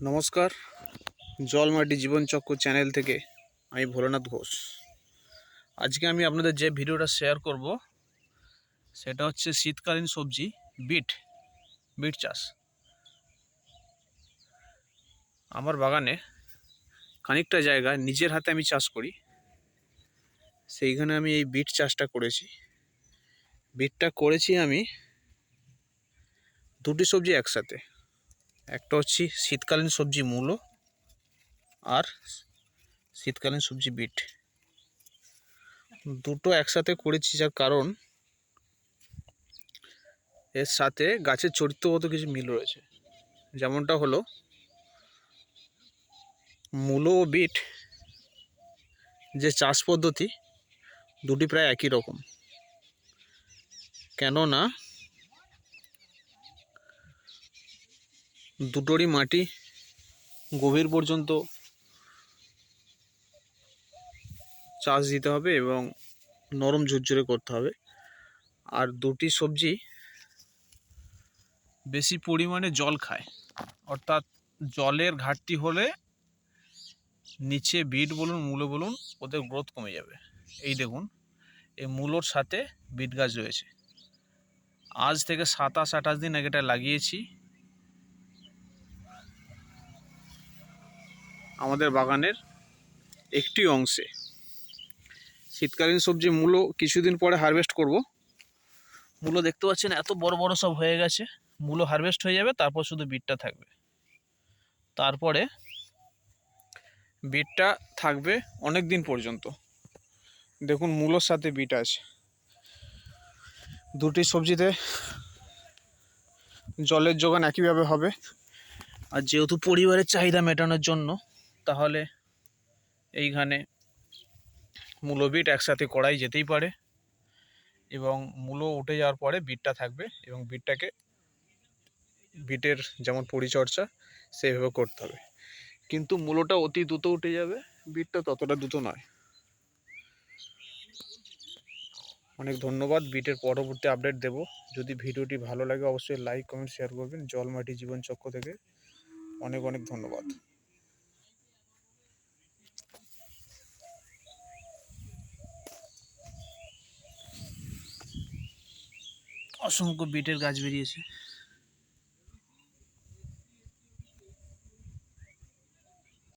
নমস্কার। জলমাটি জীবনচক্র চ্যানেল থেকে আমি ভোলানাথ ঘোষ। আজকে আমি আপনাদের যে ভিডিওটা শেয়ার করব, সেটা হচ্ছে শীতকালীন সবজি, বিট বিট চাষ। আমার বাগানে খানিকটা জায়গা নিজের হাতে আমি চাষ করি। সেইখানে আমি এই বিট চাষটা করেছি। বিটটা করেছি আমি দুটি সবজি একসাথে। একটা হচ্ছে শীতকালীন সবজি মূলো আর শীতকালীন সবজি বিট। দুটো একসাথে করেছি যার কারণ এর সাথে গাছের চরিত্রগত কিছু মিল রয়েছে। যেমনটা হলো, মূলো ও বিট যে চাষ পদ্ধতি দুটি প্রায় একই রকম। কেননা দুটোরই মাটি গভীর পর্যন্ত চাষ দিতে হবে এবং নরম ঝুরঝুরে করতে হবে। আর দুটি সবজি বেশি পরিমাণে জল খায়। অর্থাৎ জলের ঘাটতি হলে নিচে বিট বলুন, মূলো বলুন, ওদের গ্রোথ কমে যাবে। এই দেখুন, এই মূলোর সাথে বিট গাছ রয়েছে। আজ থেকে সাতাশ আঠাশ দিন আগে এটা লাগিয়েছি। আমাদের বাগানের একটি অংশে। শীতকালীন সবজি মূলো কিছুদিন পরে হারভেস্ট করব। মূলো দেখতে পাচ্ছেন এত বড় বড় সব হয়ে গেছে। মূলো হারভেস্ট হয়ে যাবে, তারপর শুধু বিটটা থাকবে। তারপরে বিটটা থাকবে অনেক দিন পর্যন্ত। দেখুন মূলোর সাথে বিট আছে। দুটি সবজিতে জলের যোগান একইভাবে হবে। আর যেহেতু পরিবারের চাহিদা মেটানোর জন্য তাহলে এইখানে মূলো বিট একসাথে করাই যেতেই পারে এবং মূলো উঠে যাওয়ার পরে বিটটা থাকবে এবং বিটটাকে বিটের যেমন পরিচর্যা সেইভাবে করতে হবে। কিন্তু মূলোটা অতি দ্রুত উঠে যাবে, বিটটা ততটা দ্রুত নয়। অনেক ধন্যবাদ, বিটের পরবর্তী আপডেট দেব। যদি ভিডিওটি ভালো লাগে, অবশ্যই লাইক, কমেন্ট, শেয়ার করবেন। জল মাটি জীবন চক্র থেকে অনেক অনেক ধন্যবাদ। অসংখ্য বিটের গাছ বেরিয়েছে।